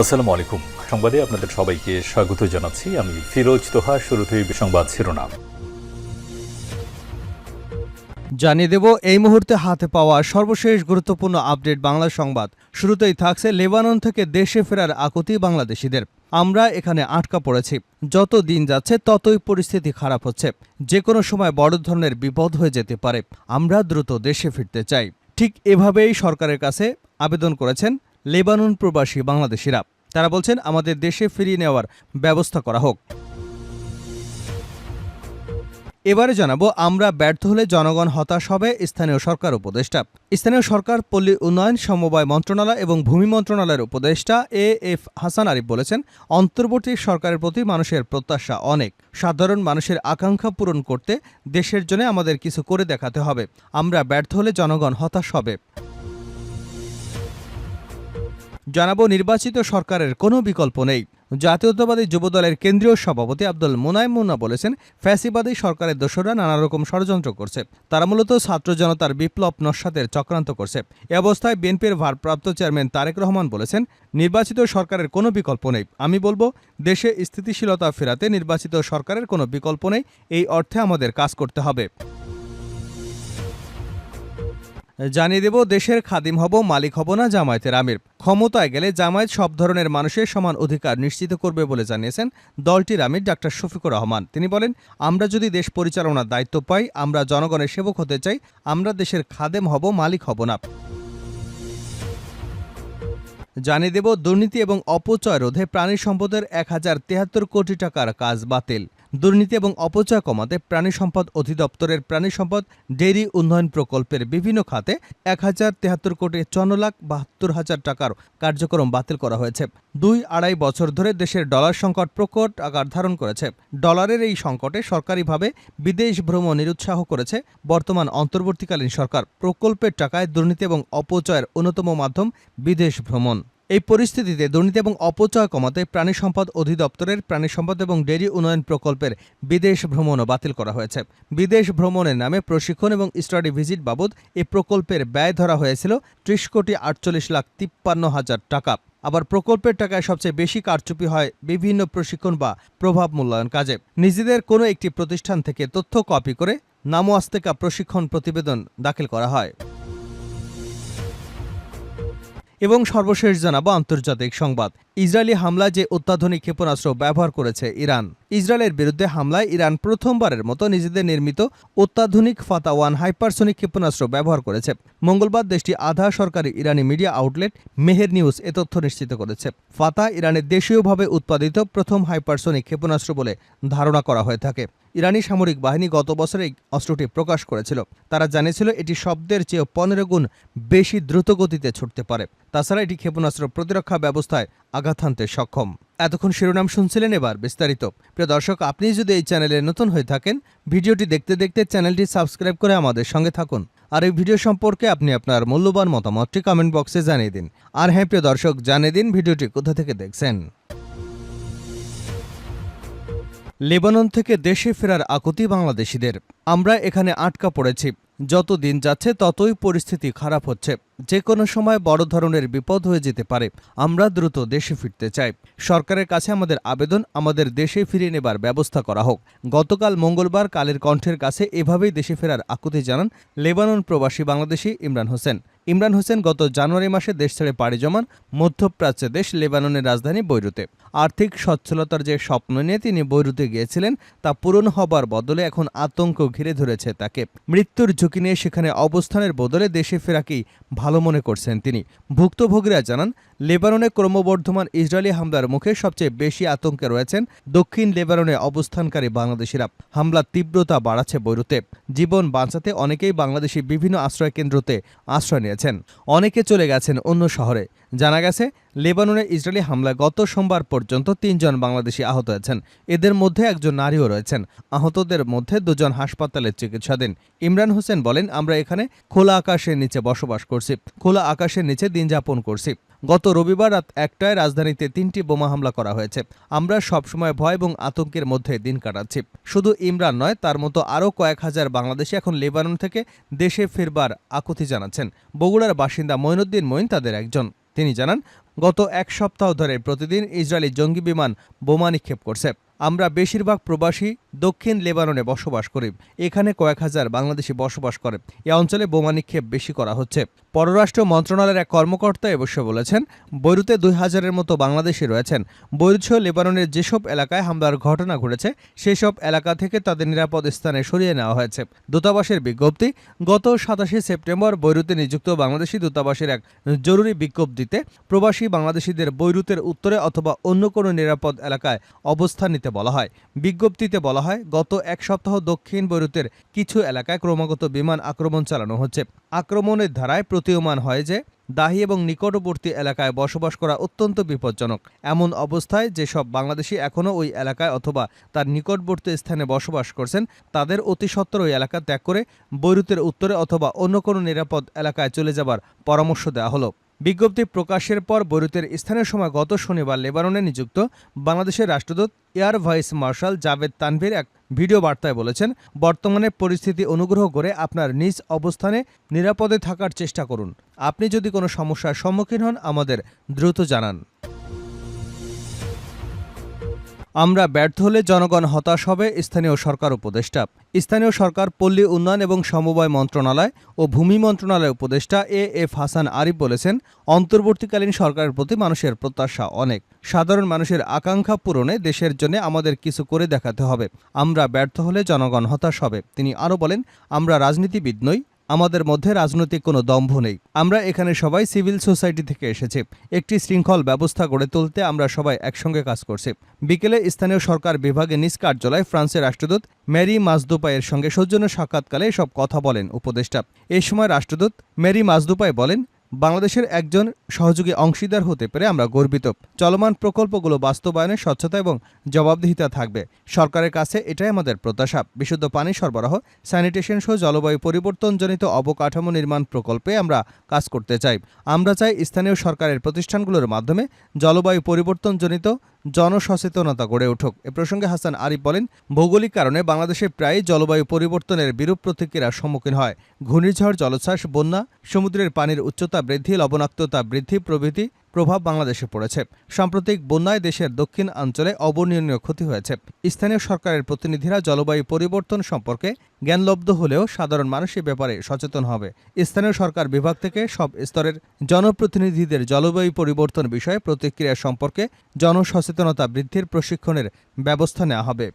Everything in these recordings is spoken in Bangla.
আসসালামু আলাইকুম সংবাদে আপনাদের সবাইকে স্বাগত জানাচ্ছি। আমি ফিরোজ তোহা, শুরুতেই সংবাদ শিরোনাম। জানিয়ে দেব, এই মুহূর্তে হাতে পাওয়া সর্বশেষ গুরুত্বপূর্ণ আপডেট বাংলা সংবাদ। শুরুতেই থাকছে লেবানন থেকে দেশে ফেরার আকুতি বাংলাদেশিদের। আমরা এখানে আটকা পড়েছি। যত দিন যাচ্ছে, ততই পরিস্থিতি খারাপ হচ্ছে। যে কোনো সময় বড় ধরনের বিপদ হয়ে যেতে পারে। আমরা দ্রুত দেশে ফিরতে চাই। ঠিক এভাবেই সরকারের কাছে আবেদন করেছেন লেবানন প্রবাসী বাংলাদেশিরা। তারা বলছেন, আমাদের দেশে ফিরিয়ে নেওয়ার ব্যবস্থা করা হোক। এবারে জানাব, আমরা ব্যর্থ হলে জনগণ হতাশ হবে স্থানীয় সরকার উপদেষ্টা। স্থানীয় সরকার, পল্লী উন্নয়ন, সমবায় মন্ত্রণালয় এবং ভূমি মন্ত্রণালয়ের উপদেষ্টা এ এফ হাসান আরিফ বলেছেন, অন্তর্বর্তী সরকারের প্রতি মানুষের প্রত্যাশা অনেক। সাধারণ মানুষের আকাঙ্ক্ষা পূরণ করতে দেশের জন্য আমাদের কিছু করে দেখাতে হবে। আমরা ব্যর্থ হলে জনগণ হতাশ হবে। জানাব নির্বাচিত সরকারের কোনো বিকল্প নেই। জাতীয়তাবাদী যুবদলের কেন্দ্রীয় সভাপতি আব্দুল মোনায়েম মুন্না বলেছেন, ফ্যাসিবাদী সরকারের দোষরা নানা রকম ষড়যন্ত্র করছে। তারা মূলত ছাত্র জনতার বিপ্লব নস্বাতের চক্রান্ত করছে। এ অবস্থায় বিএনপির ভারপ্রাপ্ত চেয়ারম্যান তারেক রহমান বলেছেন, নির্বাচিত সরকারের কোনো বিকল্প নেই। আমি বলব, দেশে স্থিতিশীলতা ফেরাতে নির্বাচিত সরকারের কোনো বিকল্প নেই। এই অর্থে আমাদের কাজ করতে হবে। জানিয়ে দেব, দেশের খাদিম হব, মালিক হব না জামায়াতের আমির। ক্ষমতায় গেলে জামায়াত সব ধরনের মানুষের সমান অধিকার নিশ্চিত করবে বলে জানিয়েছেন দলটির আমির ডাক্তার শফিকুর রহমান। তিনি বলেন, আমরা যদি দেশ পরিচালনার দায়িত্ব পাই, আমরা জনগণের সেবক হতে চাই, আমরা দেশের খাদেম হব, মালিক হব না। জানিয়ে দেব, দুর্নীতি এবং অপচয় রোধে প্রাণী সম্পদের এক হাজার তেহাত্তর কোটি টাকার কাজ বাতিল। দুর্নীতি এবং অপচয় কমাতে প্রাণী সম্পদ অধিদপ্তরের প্রাণী সম্পদ ডেইরি উন্নয়ন প্রকল্পের বিভিন্ন খাতে এক হাজার তেহাত্তর কোটি চন্ন লাখ বাহাত্তর হাজার টাকার কার্যক্রম বাতিল করা হয়েছে। দুই আড়াই বছর ধরে দেশের ডলার সংকট প্রকট আকার ধারণ করেছে। ডলারের এই সংকটে সরকারিভাবে বিদেশ ভ্রমণ নিরুৎসাহ করেছে বর্তমান অন্তর্বর্তীকালীন সরকার। প্রকল্পের টাকায় দুর্নীতি এবং অপচয়ের অন্যতম মাধ্যম বিদেশ ভ্রমণ। এই পরিস্থিতিতে দুর্নীতি এবং অপচয় কমাতে প্রাণী সম্পদ অধিদপ্তরের প্রাণী সম্পদ এবং ডেয়ারি উন্নয়ন প্রকল্পের বিদেশ ভ্রমণও বাতিল করা হয়েছে। বিদেশ ভ্রমণের নামে প্রশিক্ষণ এবং স্টাডি ভিজিট বাবদ এই প্রকল্পের ব্যয় ধরা হয়েছিল ত্রিশ কোটি আটচল্লিশ লাখ তিপ্পান্ন হাজার টাকা। আবার প্রকল্পের টাকায় সবচেয়ে বেশি কারচুপি হয় বিভিন্ন প্রশিক্ষণ বা প্রভাব মূল্যায়ন কাজে। নিজেদের কোনো একটি প্রতিষ্ঠান থেকে তথ্য কপি করে নামোয়াস্তেকা প্রশিক্ষণ প্রতিবেদন দাখিল করা হয়। এবং সর্বশেষ জানাব আন্তর্জাতিক সংবাদ। ইসরায়েলি হামলায় যে অত্যাধুনিক ক্ষেপণাস্ত্র ব্যবহার করেছে ইরান। ইসরায়েলের বিরুদ্ধে হামলায় ইরান প্রথমবারের মতো নিজেদের নির্মিত অত্যাধুনিক ফাতা ওয়ান হাইপারসোনিক ক্ষেপণাস্ত্র ব্যবহার করেছে। মঙ্গলবার দেশটি আধা সরকারি ইরানি মিডিয়া আউটলেট মেহের নিউজ এ তথ্য নিশ্চিত করেছে। ফাতা ইরানের দেশীয়ভাবে উৎপাদিত প্রথম হাইপারসোনিক ক্ষেপণাস্ত্র বলে ধারণা করা হয়ে থাকে। ইরানি সামরিক বাহিনী গত বছর এই অস্ত্রটি প্রকাশ করেছিল। তারা জানিয়েছিল এটি শব্দের চেয়েও পনেরো গুণ বেশি দ্রুত গতিতে ছুটতে পারে। তাছাড়া এটি ক্ষেপণাস্ত্র প্রতিরক্ষা ব্যবস্থায় আঘাত হানতে সক্ষম। এতক্ষণ শিরোনাম শুনছিলেন এবার বিস্তারিত। প্রিয় দর্শক, আপনি যদি এই চ্যানেলে নতুন হয়ে থাকেন, ভিডিওটি দেখতে দেখতে চ্যানেলটি সাবস্ক্রাইব করে আমাদের সঙ্গে থাকুন। আর এই ভিডিও সম্পর্কে আপনি আপনার মূল্যবান মতামতটি কমেন্ট বক্সে জানিয়ে দিন। আর হ্যাঁ প্রিয় দর্শক, জানিয়ে দিন ভিডিওটি কোথা থেকে দেখছেন। লেবানন থেকে দেশে ফেরার আকুতি বাংলাদেশিদের। আমরা এখানে আটকা পড়েছি। যত দিন যাচ্ছে, ততই পরিস্থিতি খারাপ হচ্ছে। যে কোনো সময় বড় ধরনের বিপদ হয়ে যেতে পারে। আমরা দ্রুত দেশে ফিরতে চাই। সরকারের কাছে আমাদের আবেদন, আমাদের দেশে ফিরিয়ে নেবার ব্যবস্থা করা হোক। গতকাল মঙ্গলবার কালের কণ্ঠের কাছে এভাবেই দেশে ফেরার আকুতি জানান লেবানন প্রবাসী বাংলাদেশি ইমরান হোসেন। ইমরান হোসেন গত জানুয়ারি মাসে দেশ ছেড়ে পাড়ি জমান মধ্যপ্রাচ্যের দেশ লেবাননের রাজধানী বৈরুতে। আর্থিক সচ্ছলতার যে স্বপ্ন নিয়ে তিনি বৈরুতে গিয়েছিলেন, তা পূরণ হবার বদলে এখন আতঙ্ক ঘিরে ধরেছে তাকে। মৃত্যুর ঝুঁকি নিয়ে সেখানে অবস্থানের বদলে দেশে ফেরাকেই ভালো মনে করছেন তিনি। ভুক্তভোগীরা জানান, লেবাননে ক্রমবর্ধমান ইসরায়েলি হামলার মুখে সবচেয়ে বেশি আতঙ্কে রয়েছেন দক্ষিণ লেবাননে অবস্থানকারী বাংলাদেশিরা। হামলার তীব্রতা বাড়াচ্ছে বৈরুতে। জীবন বাঁচাতে অনেকেই বাংলাদেশি বিভিন্ন আশ্রয় কেন্দ্রতে আশ্রয় নিয়েছেন। অনেকে চলে গেছেন অন্য শহরে। জানা গেছে লেবাননে ইসরায়েলি হামলায় গত সোমবার পর্যন্ত তিনজন বাংলাদেশি আহত হয়েছেন। এদের মধ্যে একজন নারীও রয়েছেন। আহতদের মধ্যে দুজন হাসপাতালে চিকিৎসাধীন। ইমরান হোসেন বলেন, আমরা এখানে খোলা আকাশের নিচে বসবাস করছি। খোলা আকাশের নিচে দিন যাপন করছি। গত রবিবার রাত একটায় রাজধানীতে তিনটি বোমা হামলা করা হয়েছে। আমরা সবসময় ভয় এবং আতঙ্কের মধ্যে দিন কাটাচ্ছি। শুধু ইমরান নয়, তার মতো আরও কয়েক হাজার বাংলাদেশি এখন লেবানন থেকে দেশে ফিরবার আকুতি জানাচ্ছেন। বগুড়ার বাসিন্দা মঈনুদ্দিন মঈন তাদের একজন। তিনি জানান গত এক সপ্তাহ ধরে প্রতিদিন ইসরায়েলি জঙ্গি বিমান বোমা নিক্ষেপ করছে। আমরা বেশিরভাগ প্রবাসী দক্ষিণ লেবাননে বসবাস করি। এখানে কয়েক হাজার বাংলাদেশি বসবাস করে। এ অঞ্চলে বোমা নিক্ষেপ বেশি করা হচ্ছে। পররাষ্ট্র মন্ত্রণালয়ের এক কর্মকর্তা অবশ্য বলেছেন, বৈরুতে দুই হাজারের মতো বাংলাদেশি রয়েছেন। বৈরুত সহ লেবাননের যেসব এলাকায় হামলার ঘটনা ঘটেছে, সেসব এলাকা থেকে তাদের নিরাপদ স্থানে সরিয়ে নেওয়া হয়েছে। দূতাবাসের বিজ্ঞপ্তি, গত সাতাশে সেপ্টেম্বর বৈরুতে নিযুক্ত বাংলাদেশি দূতাবাসের এক জরুরি বিজ্ঞপ্তিতে প্রবাসী বাংলাদেশিদের বৈরুতের উত্তরে অথবা অন্য কোনো নিরাপদ এলাকায় অবস্থান নিতে বলা হয়। বিজ্ঞপ্তিতে বলা হয়, গত এক সপ্তাহ দক্ষিণ বৈরুতের কিছু এলাকায় ক্রমাগত বিমান আক্রমণ চালানো হচ্ছে। আক্রমণের ধারায় প্রতীয়মান হয় যে, দাহি এবং নিকটবর্তী এলাকায় বসবাস করা অত্যন্ত বিপজ্জনক। এমন অবস্থায় যেসব বাংলাদেশি এখনও ওই এলাকায় অথবা তার নিকটবর্তী স্থানে বসবাস করছেন, তাদের অতি ওই এলাকা ত্যাগ করে বৈরুতের উত্তরে অথবা অন্য কোনো নিরাপদ এলাকায় চলে যাবার পরামর্শ দেওয়া হলো। বিজ্ঞপ্তি প্রকাশের পর বৈরুতের স্থানীয় সময় গত শনিবার লেবাননে নিযুক্ত বাংলাদেশের রাষ্ট্রদূত air vice marshal Javed Tanvir এক ভিডিও বার্তায় বলেছেন, বর্তমানে পরিস্থিতি অনুগ্রহ করে আপনার নিজ অবস্থানে নিরাপদে থাকার চেষ্টা করুন। আপনি যদি কোনো সমস্যার সম্মুখীন হন, আমাদের দ্রুত জানান। আমরা ব্যর্থ হলে জনগণ হতাশ হবে, স্থানীয় সরকার উপদেষ্টা। স্থানীয় সরকার, পল্লী উন্নয়ন এবং সমবায় মন্ত্রণালয় ও ভূমি মন্ত্রণালয় উপদেষ্টা এ এফ হাসান আরিফ বলেছেন, অন্তর্বর্তীকালীন সরকারের প্রতি মানুষের প্রত্যাশা অনেক। সাধারণ মানুষের আকাঙ্ক্ষা পূরণে দেশের জন্য আমাদের কিছু করে দেখাতে হবে। আমরা ব্যর্থ হলে জনগণ হতাশ হবে। তিনি আরও বলেন, আমরা রাজনীতিবিদ নই আমাদের মধ্যে রাজনৈতিক কোনো দম্ভ নেই। আমরা এখানে সবাই সিভিল সোসাইটি থেকে এসেছি। একটি শৃঙ্খল ব্যবস্থা গড়ে তুলতে আমরা সবাই একসঙ্গে কাজ করছি। বিকেলে স্থানীয় সরকার বিভাগে নিজ কার্যালয়ে ফ্রান্সের রাষ্ট্রদূত ম্যারি মাজদুপাইয়ের সঙ্গে সৌজন্য সাক্ষাৎকালে সব কথা বলেন উপদেষ্টা। এ সময় রাষ্ট্রদূত ম্যারি মাজদুপাই বলেন বাংলাদেশের একজন সহযোগী অংশীদার হতে পেরে আমরা গর্বিত। চলমান প্রকল্পগুলো বাস্তবায়নে স্বচ্ছতা এবং জবাবদিহিতা থাকবে। সরকারের কাছে এটাই আমাদের প্রত্যাশা। বিশুদ্ধ পানি সরবরাহ, স্যানিটেশন সহ জলবায়ু পরিবর্তনজনিত অবকাঠামো নির্মাণ প্রকল্পে আমরা কাজ করতে চাই। আমরা চাই স্থানীয় সরকারের প্রতিষ্ঠানগুলোর মাধ্যমে জলবায়ু পরিবর্তনজনিত জনসচেতনতা গড়ে উঠুক। এ প্রসঙ্গে হাসান আরিফ বলেন, ভৌগোলিক কারণে বাংলাদেশে প্রায় জলবায়ু পরিবর্তনের বিরূপ প্রতিক্রিয়ার সম্মুখীন হয়। ঘূর্ণিঝড়, জলোচ্ছ্বাস, বন্যা, সমুদ্রের পানির উচ্চতা বৃদ্ধি, লবণাক্ততা বৃদ্ধি প্রভৃতি প্রভাব বাংলাদেশে পড়েছে। সাম্প্রতিক বন্যায় দেশের দক্ষিণ অঞ্চলে অবর্ণনীয় ক্ষতি হয়েছে। স্থানীয় সরকারের প্রতিনিধিরা জলবায়ু পরিবর্তন সম্পর্কে জ্ঞানলব্ধ হলেও সাধারণ মানুষ ব্যাপারে সচেতন হবে। স্থানীয় সরকার বিভাগ থেকে সব স্তরের জনপ্রতিনিধিদের জলবায়ু পরিবর্তন বিষয়ে প্রতিক্রিয়া সম্পর্কে জনসচেতনতা বৃদ্ধির প্রশিক্ষণের ব্যবস্থা নেওয়া হবে।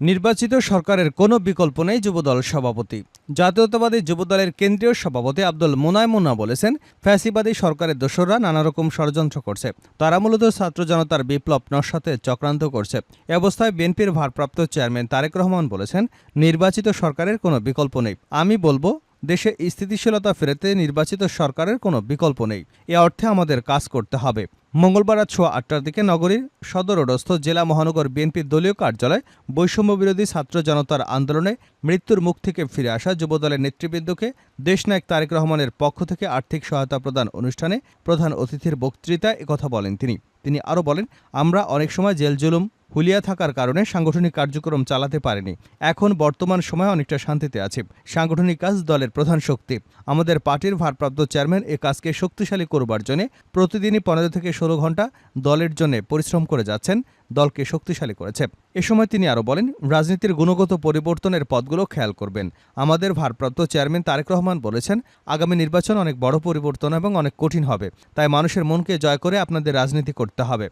নির্বাচিত সরকারের কোনো বিকল্প নেই যুবদল সভাপতি। জাতীয়তাবাদী যুবদলের কেন্দ্রীয় সভাপতি আব্দুল মোনায় মোনা বলেছেন, ফ্যাসিবাদী সরকারের দোসররা নানারকম ষড়যন্ত্র করছে। তারা মূলত ছাত্র জনতার বিপ্লব নস্বাতে চক্রান্ত করছে। এ অবস্থায় বিএনপির ভারপ্রাপ্ত চেয়ারম্যান তারেক রহমান বলেছেন, নির্বাচিত সরকারের কোনো বিকল্প নেই। আমি বলব, দেশে স্থিতিশীলতা ফেরাতে নির্বাচিত সরকারের কোনো বিকল্প নেই। এ অর্থে আমাদের কাজ করতে হবে। মঙ্গলবার রাত ছোয়া আটটার দিকে নগরীর সদরস্থ জেলা মহানগর বিএনপির দলীয় কার্যালয় বৈষম্য বিরোধী ছাত্র জনতার আন্দোলনে মৃত্যুর মুখ থেকে ফিরে আসা যুবদলের নেতৃবৃন্দকে দেশনায়ক তারেক রহমানের পক্ষ থেকে আর্থিক সহায়তা প্রদান অনুষ্ঠানে প্রধান অতিথির বক্তৃতায় একথা বলেন তিনি। তিনি আরও বলেন, আমরা অনেক সময় জেল জুলুম, হুলিয়া থাকার কারণে সাংগঠনিক কার্যক্রম চালাতে পারেনি। এখন বর্তমান সময়ে অনেকটা শান্তিতে আছে। সাংগঠনিক কাজ দলের প্রধান শক্তি। আমাদের পার্টির ভারপ্রাপ্ত চেয়ারম্যান এ কাজকে শক্তিশালী করবার জন্য প্রতিদিনই পনেরো থেকে ষোলো ঘণ্টা দলের জন্য পরিশ্রম করে যাচ্ছেন। দলকে শক্তিশালী করেছে। এ সময় তিনি আরও বলেন, রাজনীতির গুণগত পরিবর্তনের পদগুলো খেয়াল করবেন। আমাদের ভারপ্রাপ্ত চেয়ারম্যান তারেক রহমান বলেছেন, আগামী নির্বাচন অনেক বড় পরিবর্তন এবং অনেক কঠিন হবে। তাই মানুষের মনকে জয় করে আপনাদের রাজনীতি করতে হবে।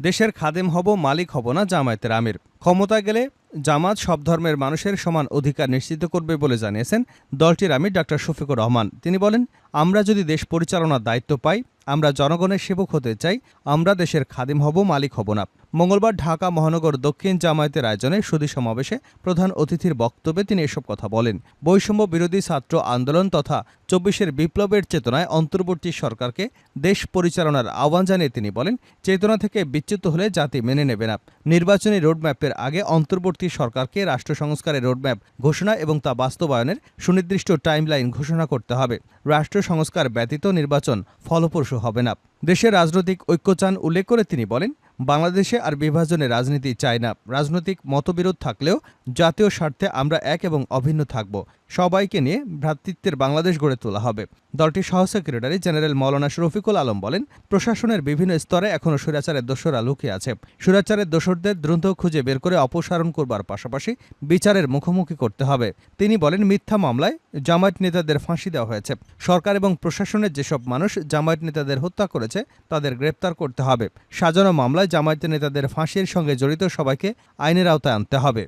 দেশের খাদেম হব, মালিক হব না জামায়াতের আমির। ক্ষমতায় গেলে জামাত সব ধর্মের মানুষের সমান অধিকার নিশ্চিত করবে বলে জানিয়েছেন দলটির আমির ডাক্তার শফিকুর রহমান। তিনি বলেন, আমরা যদি দেশ পরিচালনার দায়িত্ব পাই আমরা জনগণের সেবক হতে চাই আমরা দেশের খাদিম হব মালিক হব না। মঙ্গলবার ঢাকা, মহানগর, দক্ষিণ জামায়াতের আয়োজনে সুদী সমাবেশে প্রধান অতিথির বক্তব্যে তিনি এসব কথা বলেন। বৈষম্য বিরোধী ছাত্র আন্দোলন তথা চব্বিশের বিপ্লবের চেতনায় অন্তর্বর্তী সরকারকে দেশ পরিচালনার আহ্বান জানিয়ে তিনি বলেন, চেতনা থেকে বিচ্যুত হলে জাতি মেনে নেবে না। নির্বাচনী রোডম্যাপের আগে অন্তর্বর্তী সরকারকে রাষ্ট্র সংস্কারের রোডম্যাপ ঘোষণা এবং তা বাস্তবায়নের সুনির্দিষ্ট টাইমলাইন ঘোষণা করতে হবে। রাষ্ট্র সংস্কার ব্যতীত নির্বাচন ফলপ্রসূ হবে না। দেশের রাজনৈতিক ঐক্য চান উল্লেখ করে তিনি বলেন, বাংলাদেশে আর বিভাজনের রাজনীতি চায় না। রাজনৈতিক মতবিরোধ থাকলেও জাতীয় স্বার্থে আমরা এক এবং অভিন্ন থাকব। সবাইকে নিয়ে ভ্রাতৃত্বের বাংলাদেশ গড়ে তোলা হবে। দলটির সহ সেক্রেটারি জেনারেল মৌলানা শরফিকুল আলম বলেন, প্রশাসনের বিভিন্ন স্তরে এখনও স্বৈরাচারের দোষরা লুকিয়ে আছে। স্বৈরাচারের দোষরদের দ্রুত খুঁজে বের করে অপসারণ করবার পাশাপাশি বিচারের মুখোমুখি করতে হবে। তিনি বলেন, মিথ্যা মামলায় জামায়াত নেতাদের ফাঁসি দেওয়া হয়েছে। সরকার এবং প্রশাসনের যেসব মানুষ জামায়াত নেতাদের হত্যা করেছে, তাদের গ্রেপ্তার করতে হবে। সাজানো মামলায় জামায়াত নেতাদের ফাঁসির সঙ্গে জড়িত সবাইকে আইনের আওতায় আনতে হবে।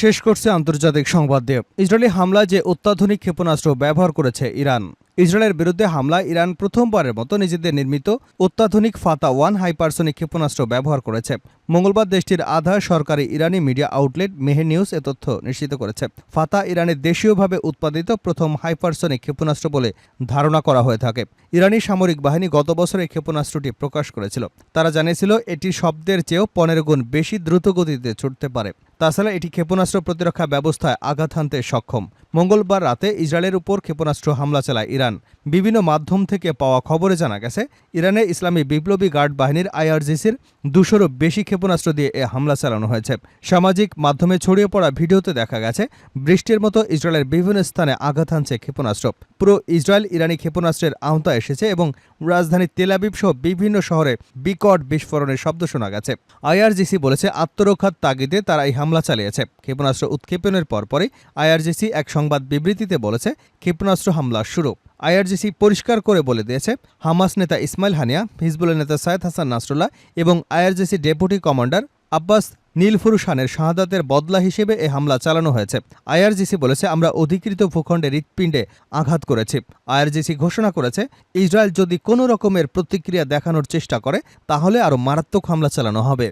শেষ করছে আন্তর্জাতিক সংবাদ দিয়ে ইসরায়েলি হামলায় যে অত্যাধুনিক ক্ষেপণাস্ত্র ব্যবহার করেছে ইরান। ইসরায়েলের বিরুদ্ধে হামলায় ইরান প্রথমবারের মতো নিজেদের নির্মিত অত্যাধুনিক ফাতা ওয়ান হাইপারসনিক ক্ষেপণাস্ত্র ব্যবহার করেছে। মঙ্গলবার দেশটির আধা সরকারি ইরানি মিডিয়া আউটলেট মেহের নিউজ এ তথ্য নিশ্চিত করেছে। ফাতা ইরানের দেশীয়ভাবে উৎপাদিত প্রথম হাইপারসনিক ক্ষেপণাস্ত্র বলে ধারণা করা হয়ে থাকে। ইরানি সামরিক বাহিনী গত বছর এই ক্ষেপণাস্ত্রটি প্রকাশ করেছিল। তারা জানিয়েছিল, এটি শব্দের চেয়েও পনেরো গুণ বেশি দ্রুত গতিতে ছুটতে পারে। তাছাড়া এটি ক্ষেপণাস্ত্র প্রতিরক্ষা ব্যবস্থায় আঘাত হানতে সক্ষম। মঙ্গলবার রাতে ইসরায়েলের উপর ক্ষেপণাস্ত্র হামলা চালায় ইরান। বিভিন্ন মাধ্যম থেকে পাওয়া খবরে জানা গেছে ইরানের ইসলামী বিপ্লবী গার্ড বাহিনীর আইআরজিসির দুশোরও বেশি ক্ষেপণাস্ত্র দিয়ে এ হামলা চালানো হয়েছে। সামাজিক মাধ্যমে ছড়িয়ে পড়া ভিডিওতে দেখা গেছে, বৃষ্টির মতো ইসরায়েলের বিভিন্ন স্থানে আঘাত হানছে ক্ষেপণাস্ত্র। পুরো ইসরায়েল ইরানি ক্ষেপণাস্ত্রের আওতায় এসেছে এবং রাজধানী তেলাবিব সহ বিভিন্ন শহরে বিকট বিস্ফোরণের শব্দ শোনা গেছে। আইআরজিসি বলেছে, আত্মরক্ষার তাগিদে তারা এই হামলা চালিয়েছে। ক্ষেপণাস্ত্র উৎক্ষেপণের পরপরই আইআরজিসি এক সংবাদ বিবৃতিতে বলেছে, ক্ষেপণাস্ত্র হামলা শুরু। আইআরজিসি পরিষ্কার করে বলে দিয়েছে, হামাস নেতা ইসমাইল হানিয়া, হিজবুলের নেতা সায়েদ হাসান নাসরুল্লাহ এবং IRGC deputy commander Abbas Nilforoushan খানের শাহাদাতের বদলা হিসেবে এ হামলা চালানো হয়েছে। আইআরজিসি বলেছে, আমরা অধিকৃত ভূখণ্ডে হৃৎপিণ্ডে আঘাত করেছি। আইআরজিসি ঘোষণা করেছে, ইসরায়েল যদি কোনো রকমের প্রতিক্রিয়া দেখানোর চেষ্টা করে, তাহলে আরও মারাত্মক হামলা চালানো হবে।